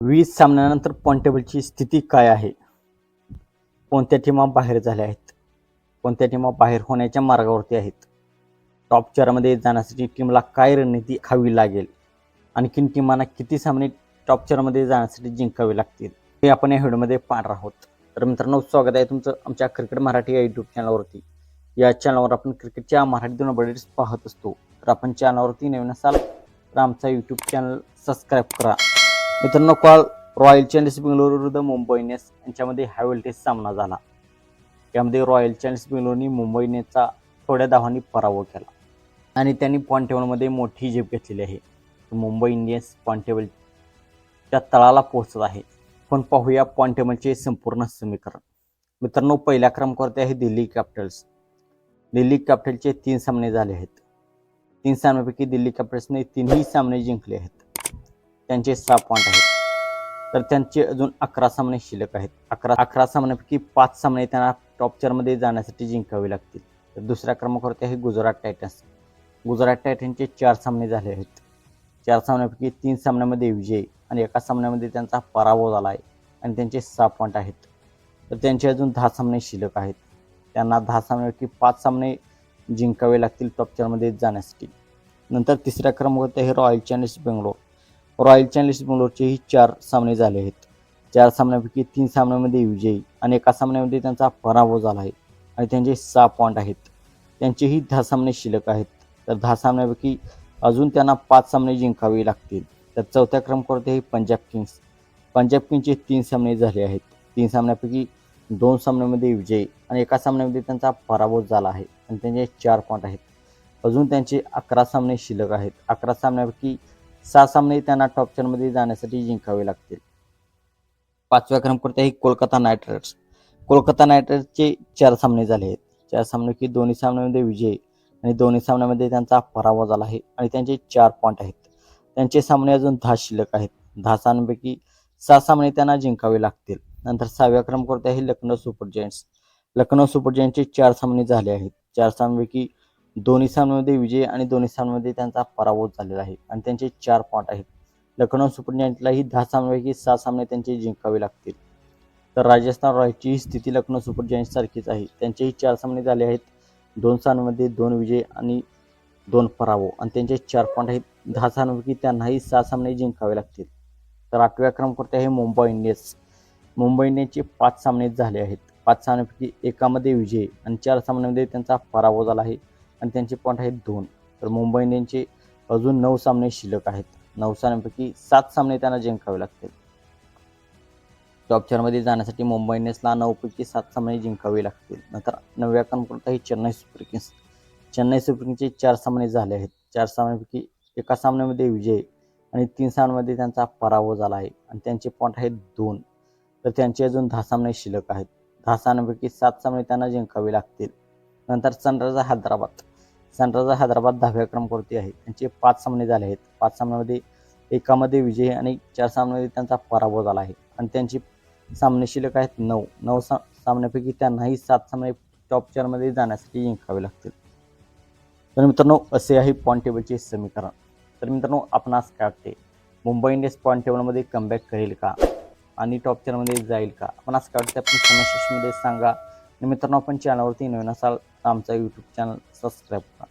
वीस सामन्यानंतर पॉईंट टेबलची स्थिती काय आहे? कोणत्या टीमा बाहेर झाल्या आहेत? कोणत्या टीमा बाहेर होण्याच्या मार्गावरती आहेत? टॉप चारमध्ये जाण्यासाठी टीमला काय रणनीती खावी लागेल? आणखीन टीमांना किती सामने टॉप चारमध्ये जाण्यासाठी जिंकावे लागतील? हे आपण या व्हिडिओमध्ये पाहणार आहोत. तर मित्रांनो स्वागत आहे तुमचं आमच्या क्रिकेट मराठी या यूट्यूब चॅनलवरती या चॅनलवर आपण क्रिकेटच्या मराठी दोन अपडेट्स पाहत असतो. तर आपण चॅनलवरती नवीन असाल तर आमचा यूट्यूब चॅनल सबस्क्राईब करा. मित्रांनो काल रॉयल चॅलेंजर्स बेंगलोर विरुद्ध मुंबई इंडियन्स यांच्यामध्ये हाय व्होल्टेज सामना झाला. यामध्ये रॉयल चॅलेंजर्स बेंगलोरने मुंबई इंडियन्सचा थोड्या धावांनी पराभव केला. आणि त्यांनी पॉईंट टेबलमध्ये मोठी झेप घेतलेली आहे. मुंबई इंडियन्स पॉईंट टेबलच्या तळाला पोहोचत आहे. पण पाहूया पॉईंट टेबलचे संपूर्ण समीकरण. मित्रांनो पहिल्या क्रमांकावरती आहे दिल्ली कॅपिटल्स दिल्ली कॅपिटलचे तीन सामने झाले आहेत. तीन सामन्यापैकी दिल्ली कॅपिटल्सने तीनही सामने जिंकले आहेत. त्यांचे सहा पॉईंट आहेत. तर त्यांचे अजून अकरा सामने शिल्लक आहेत. अकरा अकरा सामन्यापैकी पाच सामने त्यांना टॉप चारमध्ये जाण्यासाठी जिंकावे लागतील. तर दुसऱ्या क्रमांकावरती आहे गुजरात टायटन्स. गुजरात टायटन्सचे चार सामने झाले आहेत. चार सामन्यापैकी तीन सामन्यामध्ये विजय आणि एका सामन्यामध्ये त्यांचा पराभव झाला आहे आणि त्यांचे सहा पॉईंट आहेत. तर त्यांचे अजून दहा सामने शिल्लक आहेत. त्यांना दहा सामन्यापैकी पाच सामने जिंकावे लागतील टॉप चारमध्ये जाण्यासाठी. नंतर तिसऱ्या क्रमांकावरती आहे Royal Challengers Bangalore Royal Challengers बंगलोरचेही चार सामने झाले आहेत. चार सामन्यापैकी तीन सामन्यामध्ये विजयी आणि एका सामन्यामध्ये त्यांचा पराभव झाला आहे आणि त्यांचे सहा पॉईंट आहेत. त्यांचेही दहा सामने शिल्लक आहेत. तर दहा सामन्यापैकी अजून त्यांना पाच सामने जिंकावे लागतील. तर चौथ्या क्रमांकावरती आहे पंजाब किंग्स. पंजाब किंगचे तीन सामने झाले आहेत. तीन सामन्यापैकी दोन सामन्यामध्ये विजयी आणि एका सामन्यामध्ये त्यांचा पराभव झाला आहे आणि त्यांचे चार पॉईंट आहेत. अजून त्यांचे अकरा सामने शिल्लक आहेत. अकरा सामन्यापैकी सहा सामने त्यांना टॉप चारमध्ये जाण्यासाठी जिंकावे लागतील. पाचव्या क्रमांकावरती आहे Kolkata Knight Riders. Kolkata Knight रायडर्सचे चार सामने झाले आहेत. चार सामन्यापैकी दोन्ही सामन्यामध्ये विजय आणि दोन्ही सामन्यामध्ये त्यांचा पराभव झाला आहे आणि त्यांचे चार पॉईंट आहेत. त्यांचे सामने अजून दहा शिल्लक आहेत. दहा सामन्यांपैकी सहा सामने त्यांना जिंकावे लागतील. नंतर सहाव्या क्रमांकावरती आहे Lucknow Super Giants Lucknow Super जायंट्सचे चार सामने झाले आहेत. चार सामन्यापैकी दोन्ही सामन्यामध्ये विजय आणि दोन्ही सामन्यामध्ये त्यांचा पराभव झालेला आहे. आणि त्यांचे चार पॉईंट आहेत. लखनौ सुपर जायंटलाही दहा सामन्यापैकी सहा सामने त्यांचे जिंकावे लागतील. तर राजस्थान रॉयल्सची स्थिती लखनौ सुपर जायंट्स सारखीच आहे. त्यांचेही चार सामने झाले आहेत. दोन सामन्यामध्ये दोन विजय आणि दोन पराभव. आणि त्यांचे चार पॉईंट आहेत. दहा सामन्यापैकी त्यांनाही सहा सामने जिंकावे लागतील. तर आठव्या क्रमांकावरती आहे मुंबई इंडियन्स. मुंबई इंडियन्सचे पाच सामने झाले आहेत. पाच सामन्यापैकी एकामध्ये विजय आणि चार सामन्यामध्ये त्यांचा पराभव झाला आहे. आणि त्यांचे पॉईंट आहेत दोन. तर मुंबई इंडियनचे अजून नऊ सामने शिल्लक आहेत. नऊ सामन्यांपैकी सात सामने त्यांना जिंकावे लागतील. टॉप चारमध्ये जाण्यासाठी मुंबई इंडियन्सला नऊपैकी सात सामने जिंकावे लागतील. नंतर नवव्या क्रमांकावर आहे Chennai Super Kings. Chennai Super किंग्सचे चार सामने झाले आहेत. चार सामन्यांपैकी एका सामन्यामध्ये विजय आणि तीन सामन्यामध्ये त्यांचा पराभव झाला आहे. आणि त्यांचे पॉईंट आहेत दोन. तर त्यांचे अजून दहा सामने शिल्लक आहेत. दहा सामन्यांपैकी सात सामने त्यांना जिंकावे लागतील. नंतर सनरायझर हैदराबाद. सनरायझर हैदराबाद दहाव्या क्रमांकावरती आहे त्यांचे पाच सामने झाले आहेत. पाच सामन्यामध्ये एकामध्ये विजय आणि चार सामन्यामध्ये त्यांचा पराभव झाला आहे. आणि त्यांची सामने शिल्लक आहेत नऊ. नऊ सा सामन्यापैकी त्यांनाही सात सामने टॉप चारमध्ये जाण्यासाठी जिंकावे लागतील. तर मित्रांनो असे आहे पॉईंट टेबलचे समीकरण. तर मित्रांनो आपणास काय वाटते? मुंबई इंडियन्स पॉईंट टेबलमध्ये कमबॅक करेल का? आणि टॉप चारमध्ये जाईल का? आपणास काय वाटते? आपण कमेंट सांगा. मित्रांनो आपण चॅनलवरती नवीन असाल आमचा यूट्यूब चॅनल सबस्क्राईब करा.